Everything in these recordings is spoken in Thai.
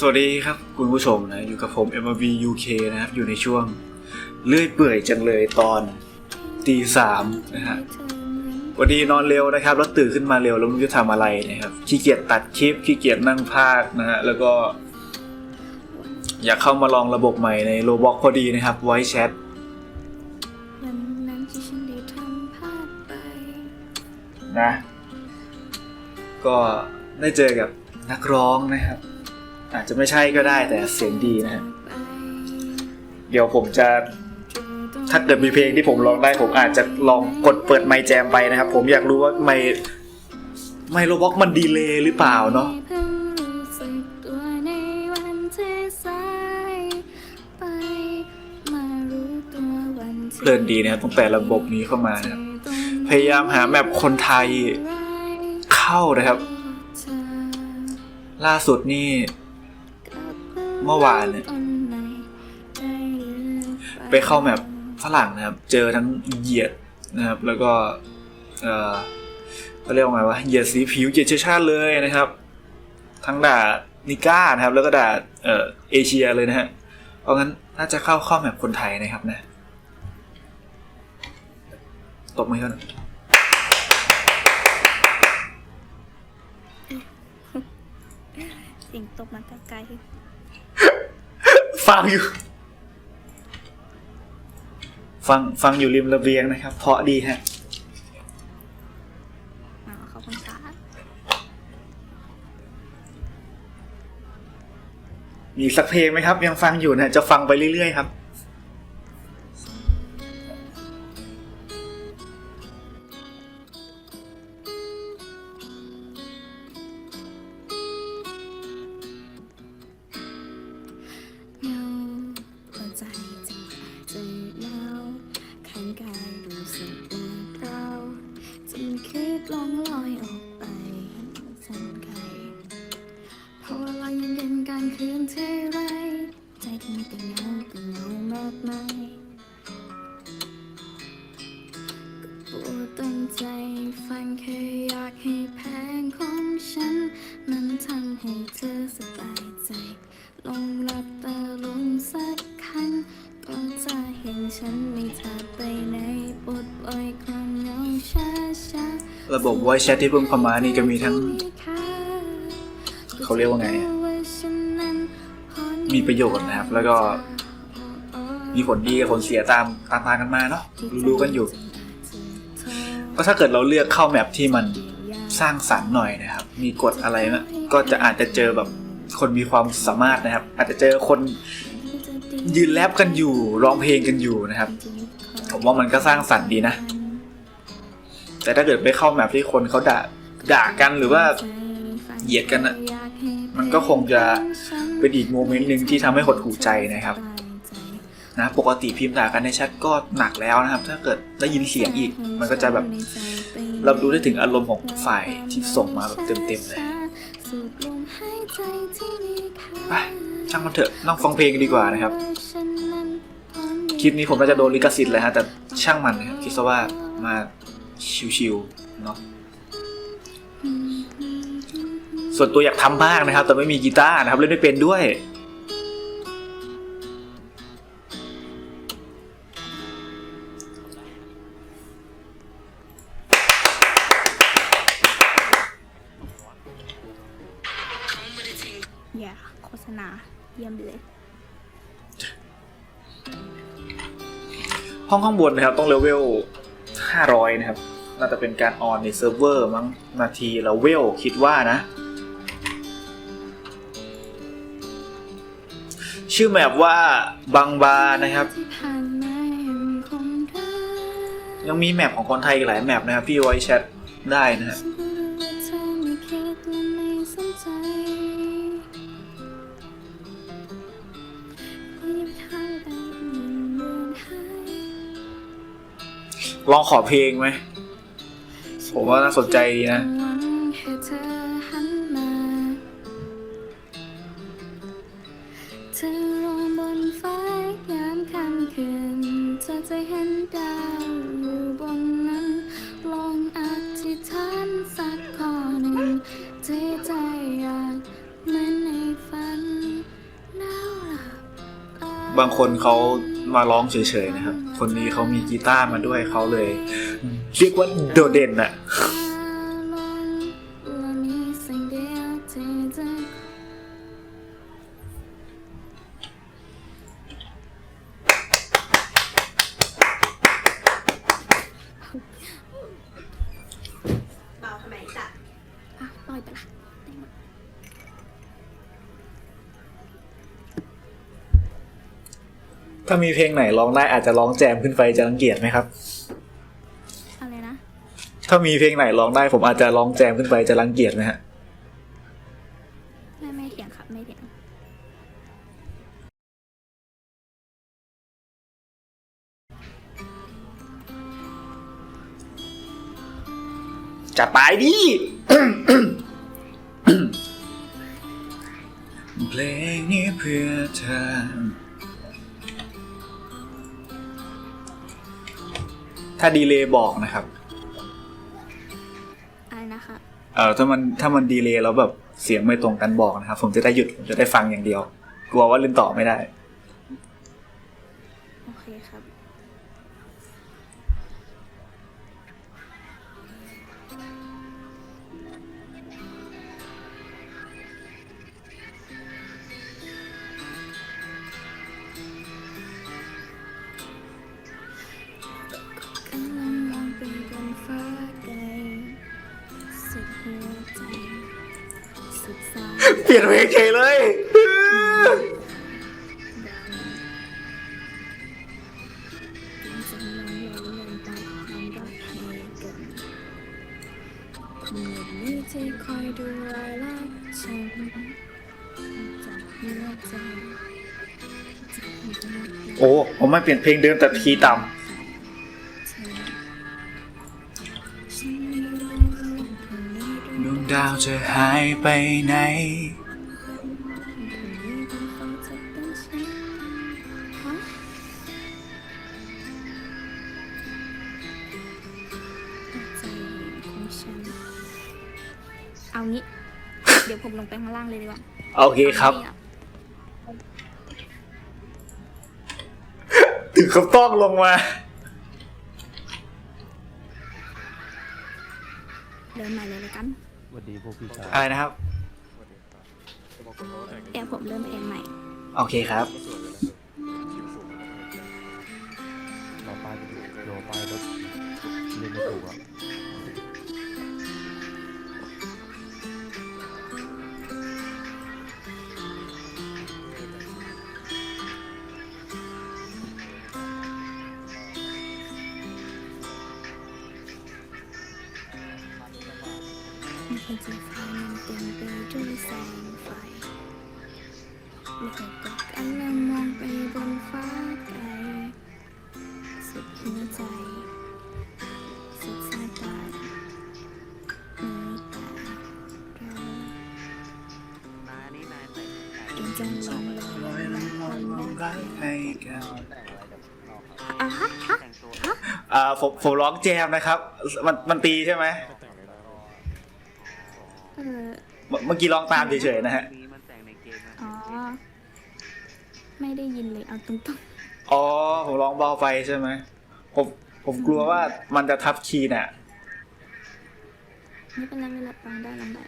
สวัสดีครับคุณผู้ชมนะอยู่กับผม MV UK นะครับอยู่ในช่วงเลื่อยเปื่อยจังเลยตอนตีสามนะฮะวันนี้นอนเร็วนะครับ แล้วตื่นขึ้นมาเร็วแล้วไม่รู้จะทำอะไรนะครับขี้เกียจตัดคลิปขี้เกียจนั่งพากย์นะฮะแล้วก็ อยากเข้ามาลองระบบใหม่ในโ b บ็อกพอดีนะครับไว้แชทวันนั้นที่ฉันได้ทำพลาดไปนะ ก็ได้เจอกับนักร้องนะครับ อาจจะไม่ใช่ก็ได้แต่เสียงดีนะฮะเดี๋ยวผมจะถ้าเกิดมีเพลงที่ผมร้องได้ผมอาจจะลองกดเปิดไมค์แจมไปนะครับ ผมอยากรู้ว่าไมค์ไมค์โรบ็อกมันดีเลย์หรือเปล่าเนาะเพิ่งรู้สึกตัวในวันที่สายไปมารู้ตัววันที่เพลินดีนะครับตั้งแต่ระบบนี้เข้ามานะครับพยายามหาแมปคนไทยเข้านะครับ ล่าสุดนี่ เมื่อวานเนี่ยไปเข้าแมปฝรั่งนะครับ เจอทั้งเหยียดนะครับ แล้วก็เออเขาเรียกว่าไงวะเหยียดสีผิวเหยียดเชื้อชาติเลยนะครับ ทั้งด่านิก้านะครับ แล้วก็ด่าเออเอเชียเลยนะฮะเพราะงั้นน่าจะเข้าเข้าแมปคนไทยนะครับนะตบมือหน่อยเสียงตบมาต่ไกล ฟังอยู่ ฟังฟังอยู่ริมระเบียงนะครับ เพราะดีฮะอ๋อขอบคุณค่ะมีอีกสักเพลงไหมครับ ยังฟังอยู่นะจะฟังไปเรื่อยๆครับ ระบบ voice chat ที่เพิ่งเข้ามานี่ก็มีทั้ง เขาเรียกว่าไง มีประโยชน์นะครับ แล้วก็ มีผลดีกับผลเสียตามตามทางกันมาเนาะรู้ๆกันอยู่ ก็ถ้าเกิดเราเลือกเข้าแมปที่มันสร้างสรรค์หน่อยนะครับ มีกฎอะไรนะก็จะอาจจะเจอแบบคนมีความสามารถนะครับ อาจจะเจอคนยืนแรปกันอยู่ร้องเพลงกันอยู่นะครับ ผมว่ามันก็สร้างสรรค์ดีนะ แต่ถ้าเกิดไปเข้าแมปที่คนเขาด่าด่ากันหรือว่าเหยียดกันอะมันก็คงจะเป็นอีกโมเมนต์หนึ่งที่ทำให้หดหูใจนะครับนะปกติพิมพ์ด่ากันในแชทก็หนักแล้วนะครับ ถ้าเกิดได้ยินเสียงอีก มันก็จะแบบรับรู้ได้ถึงอารมณ์ของฝ่ายที่ส่งมาแบบเต็มๆเลยไปช่างมันเถอะนั่งฟังเพลงกันดีกว่านะครับ คลิปนี้ผมน่าจะโดนลิขสิทธิ์เลยฮะแต่ช่างมันนะครับคิดซะว่ามา ชิวๆเนาะส่วนตัวอยากทำบ้างนะครับ แต่ไม่มีกีตาร์นะครับ เล่นไม่เป็นด้วย อย่าโฆษณาเยี่ยมเลย ห้องข้างบนนะครับ ต้องเลเวล 500 นะครับ น่าจะเป็นการออนในเซิร์ฟเวอร์มั้งนาทีละเวลคิดว่านะ ชื่อแมปว่าบางบานะครับ ยังมีแมปของคนไทยอีกหลายแมปนะครับพี่ไว้แชทได้นะครับ ลองขอเพลงไหม ผมว่าน่าสนใจดีนะหวังให้เธอหันมาเธอรอบนฟ้ายามค่ำคืนเธอจะเห็นดาวอยู่บนนั้น ลองอธิษฐานสักข้อหนึ่งที่ใจอยากเหมือนในฝันบางคนเขา มาร้องเฉยๆนะครับ คนนี้เขามีกีตาร์มาด้วยเขาเลย เรียกว่าโดดเด่นอะและามีเพลงไหนร้องได้อาจจะร้องแจมขึ้นไปจะรังเกียจไหมครับ อะไรนะ ถ้ามีเพลงไหนร้องได้ ผมอาจจะร้องแจมขึ้นไปจะรังเกียจไหมฮะ ไม่ไม่เถียงครับไม่เถียง จะตายดิ เพลงนี้เพื่อเธอ ถ้าดีเลย์บอกนะครับ อะไรนะคะ เออถ้ามันถ้ามันดีเลย์แล้วแบบเสียงไม่ตรงกันบอกนะครับ ผมจะได้หยุดผมจะได้ฟังอย่างเดียว กลัวว่าเล่นต่อไม่ได้ เปลี่ยนเพลงเฉยเลย ที่คอยดูแลรักฉันจากหัวใจ โอ้ ผมไม่เปลี่ยนเพลงเดิมแต่คีย์ต่เดวงดาวจะหายไปไหนคนนี้ต้องเขาจะเป็นฉันฮะหัวใจของฉันเอางี้ เดี๋ยวผมลงไปข้างล่างเลยดีกว่าโอเคครับ ถึงเขาต้องลงมา เดินใหม่เลยแล้วกันส วัสดีพวกพี่ชายอะไรนะครับ เดี๋ยวผมเริ่มเพลงใหม่โอเคครับ รอป้ายไปดูรอป้ายรถเล่นไม่ถูกอะ มันเป็นสีฟ้ามันเต็มไปด้วยแสงไฟแล้วก็กดกันแล้วมองไปบนฟ้าไกล สุดหัวใจ สุดสายตามีแต่เรากินจังลองลอยลอยความรักอะฮะฮะอ่าผมผมร้องแจมนะครับ มันมันตีใช่ไหม เออเมื่อเมื่อกี้ร้องตามเฉยๆนะฮะอ๋อ ไม่ได้ยินเลยเอาตรงอ๋อ ผมร้องเบาไปใช่ไหมผมผมกลัวว่ามันจะทับคีย์น่ะ ๆไม่เป็นไรไม่เป็นไรลองได้ลองได้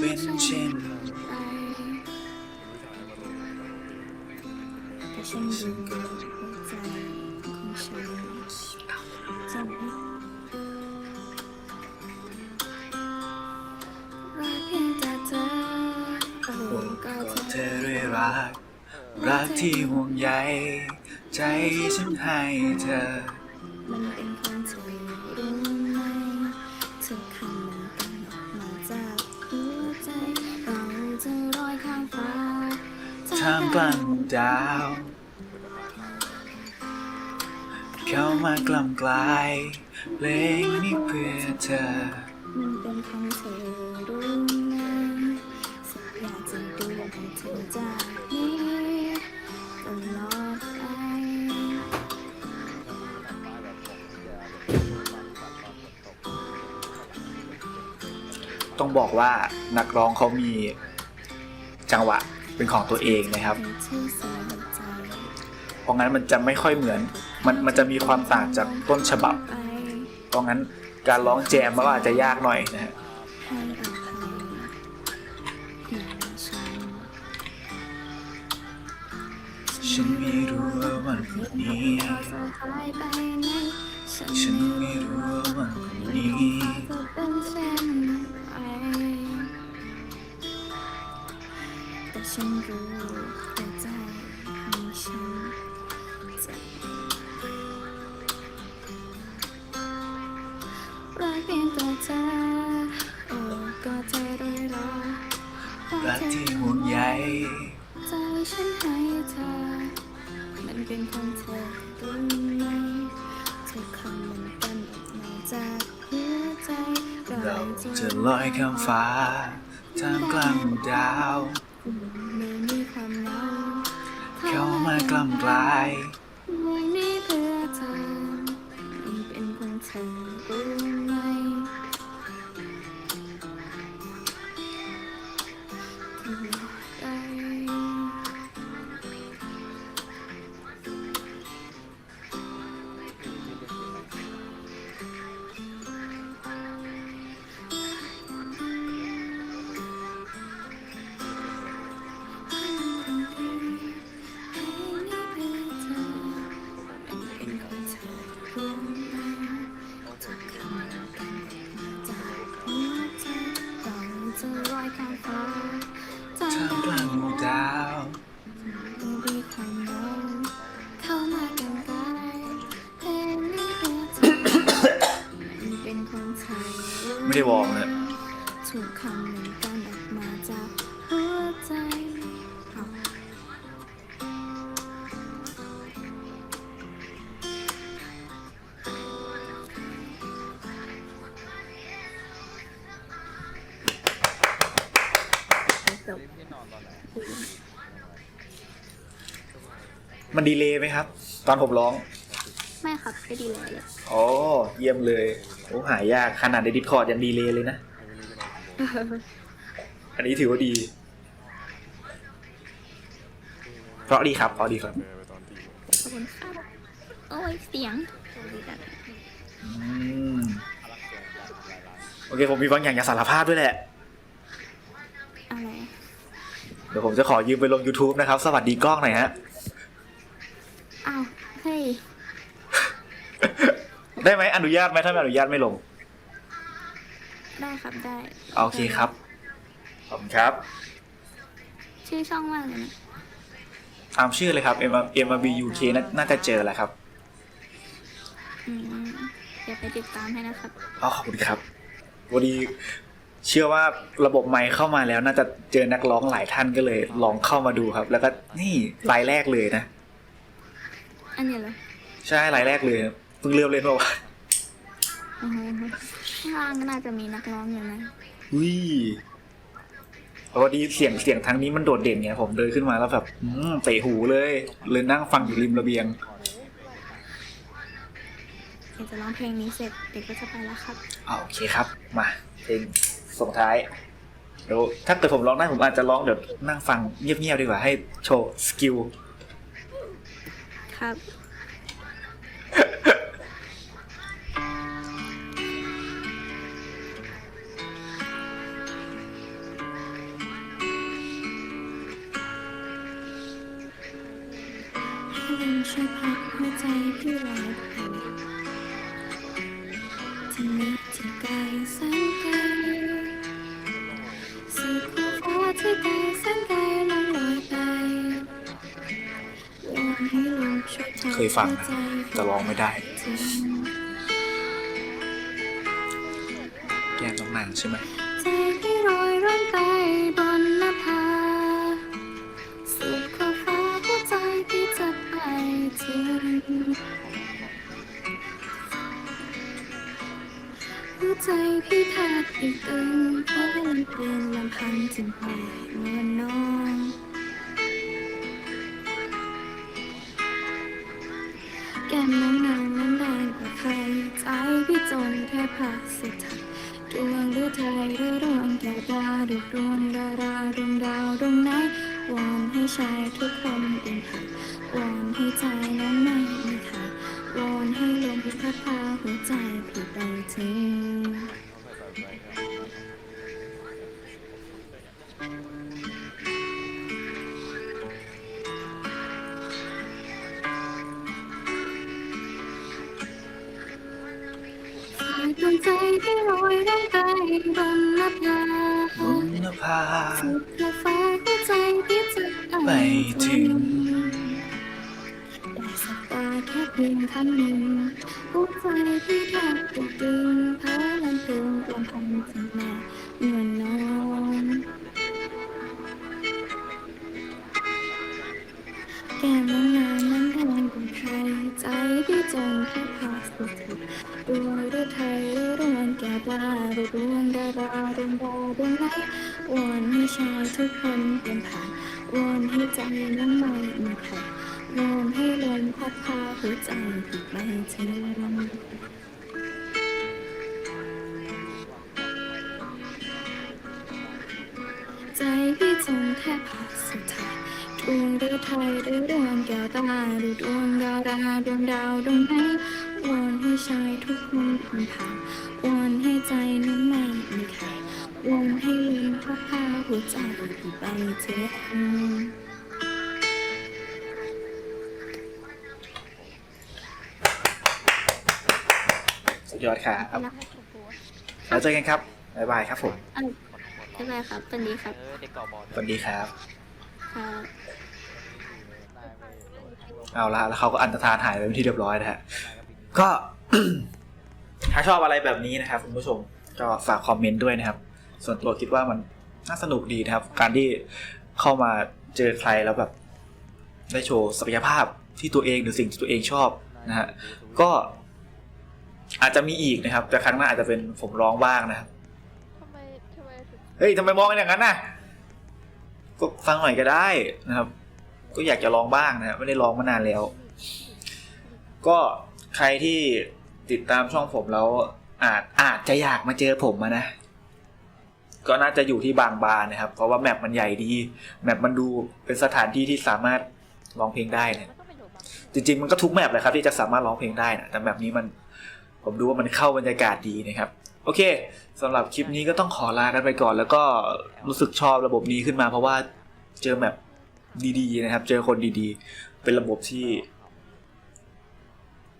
เป็นเช่นไรแต่ฉันรู้หัวใจของฉันจะไม่รักเพียงแต่เธอโอ้ผมก็เธอด้วยรัก รักที่ห่วงใยใจฉันให้เธอ ท่ามกลางหมู่ดาว เข้ามากล่ำกลายเพลงนี้เพื่อเธอ มันเป็นของเธอรู้ไหมสักอยากจะดูให้เธอจากนี้ตลอดไปต้องบอกว่านักร้องเขามีจังหวะ เป็นของตัวเองนะครับ เพราะงั้นมันจะไม่ค่อยเหมือน มันมันจะมีความต่างจากต้นฉบับ เพราะงั้นการร้องแจมมันก็อาจจะยากหน่อยนะฮะฉันไม่รู้ว่าวันนี้ฉันไม่รู้ว่าวันนี้ ฉันรู้หัวใจของฉันจะรักเพียงแต่เธอโอ้ก็เธอได้รอรักที่ห่วงใยใจฉันให้เธอ มันเป็นของเธอรู้ไหมทุกคำมันเป็นออกมาจากหัวใจเราจะลอยข้ามฟ้าท่ามกลางดาว เข้ามากล้ำกลาย ไม่ได้วอร์มเลยถูกคำเหนึ่งกันออกมาจากหัวใจเอามันดีเลยไหมครับ ตอนผมร้อง ไม่ครับไม่ดีเลยเลยโอ้เยี่ยมเลยโอ้หายากขนาดในดิสคอร์ดยังดีเลยเลยนะ อันนี้ถือว่าดี เพราะดีครับเพราะดีครับขอบคุณครับโอ้ยเสียงดีจังอืมโอเคผมมีบางอย่างอยากสารภาพด้วยแหละ อะไรเดี๋ยวผมจะขอยืมไปลง YouTube นะครับ สวัสดีกล้องหน่อยฮะ อ้าว เฮ้ย ได้ไหมอนุญาตไหมถ้าไม่อนุญาตไม่ลง ได้ครับได้โอเคครับ ขอบคุณครับ ชื่อช่องว่าอะไรนะตามชื่อเลยครับ M M B U K น่าน่าจะเจอแหละครับอืมเดี๋ยวไปติดตามให้นะครับอ๋อขอบคุณครับวันนี้เชื่อว่าระบบไมค์เข้ามาแล้ว น่าจะเจอนักร้องหลายท่านก็เลย ลองเข้ามาดูครับ แล้วก็นี่รายแรกเลยนะ อันนี้เหรอ ใช่รายแรกเลยนะ เพิ่งเริ่มเล่นเมื่อวานอือฮึข้างล่างก็น่าจะมีนักร้องอยู่นะวิพอดีเสียงเสียงทางนี้มันโดดเด่นไงผมเดินขึ้นมาแล้วแบบอืมเตะหูเลยเลยนั่งฟังอยู่ริมระเบียง เดี๋ยวจะร้องเพลงนี้เสร็จเด็กก็จะไปแล้วครับ อ่าโอเคครับ มาเพลงส่งท้ายเดี๋ยวถ้าเกิดผมร้องได้ผมอาจจะร้องเดี๋ยวนั่งฟังเงียบๆดีกว่าให้โชว์สกิลครับ หัวใจพี่ลอยไปที่นี้ที่ไกลแสนไกลสู่ขอบฟ้าที่ไกลแสนไกลลองลอยไปวอนให้ลมช่วยพัดเคยฟังนะหัวใจแต่ร้องไม่ได้ แก้มต้องนางใช่ไหม ใจพี่แทบอีกตึงเพราะมันเปลี่ยนลำพังถึงแม่เมื่อนอนแก้มน้องนางนั้นแดงกว่าใครใจพี่จนแทบขาสุดท้ายดวงหรือไทยหรือดวงแก้วตาดวงดวงดาราดวงดาวดวงไหนวอนให้ชายทุกคนเป็นผักวอนให้ใจนั้นไม่มีขาดว อนให้ลมพัดพาหัวใจพี่ไปถึงฝากดวงใจที่ลอยลงไปบนนภาบุญภาสุดและฟ้าหัวใจที่จะอ่านไปถึงาแค่เพียงคำหนึ่งหัวใจที่แทบตุกตึงเพราะลำพึงลำพังถึงแม่เมื่อนอนแก้มน้องานนั้นแทนเป็นใครใจที่จงแค่พาสุดถึงดวงรือไทยรือดวงแก้วตาหรือดวงดาราดวงดาวดวงไหนวอนให้ชายทุกคนเป็นผ่านวอนให้ใจนั้นไม่มีใคร วอนให้ลมพัดพาหัวใจที่ไปถึงใจพี่จงแค่ผ่าสุดท้ายดวงหรือไทยหรือดวงแก้วตาหรือดวงดาราดวงดาวดวงไหนวอนให้ชายทุกคนผ่านผ่านวอนให้ใจนั้นไม่มีใครวอนให้ลมพัดพาหัวใจไปถึง ยอดครับแล้วเจอกันครับบ๊ายบายครับผมบ๊ายบายครับสวัสดีครับเออเด็กเก่าบอลสวัสดีครับครับเอาละแล้วเขาก็อันตรธานหายไปเป็นที่เรียบร้อยนะฮะก็ถ้าชอบอะไรแบบนี้นะครับ คุณผู้ชมก็ฝากคอมเมนต์ด้วยนะครับ ส่วนตัวคิดว่ามันน่าสนุกดีนะครับ การที่เข้ามาเจอใครแล้วแบบ ได้โชว์ศักยภาพที่ตัวเองหรือสิ่งที่ตัวเองชอบนะฮะก็ อาจจะมีอีกนะครับ แต่ครั้งหน้าอาจจะเป็นผมร้องบ้างนะครับทำไมทำไมถึงเฮ้ยทำไมมองกันอย่างนั้นน่ะก็ฟังหน่อยก็ได้นะครับ ก็อยากจะร้องบ้างนะครับไม่ได้ร้องมานานแล้ว ก็ใครที่ติดตามช่องผมแล้ว อาจอาจจะอยากมาเจอผมอะนะ ก็น่าจะอยู่ที่บางบานนะครับ เพราะว่าแมปมันใหญ่ดี แมปมันดูเป็นสถานที่ที่สามารถร้องเพลงได้เนะ มันต้องไปดูบางจริงๆมันก็ทุกแมปเลยครับที่จะสามารถร้องเพลงได้นะแต่แมปนี้มัน ผมดูว่ามันเข้าบรรยากาศดีนะครับ โอเคสำหรับคลิปนี้ก็ต้องขอลากันไปก่อน แล้วก็รู้สึกชอบระบบนี้ขึ้นมา เพราะว่าเจอแมปดีๆนะครับ เจอคนดีๆ เป็นระบบที่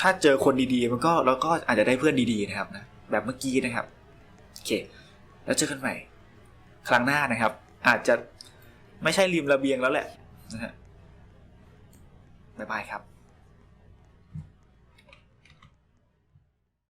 ถ้าเจอคนดีๆ มันก็เราก็อาจจะได้เพื่อนดีๆนะครับนะแบบเมื่อกี้นะครับโอเค แล้วเจอกันใหม่ ครั้งหน้านะครับ อาจจะไม่ใช่ริมระเบียงแล้วแหละนะฮะบ๊ายบายครับ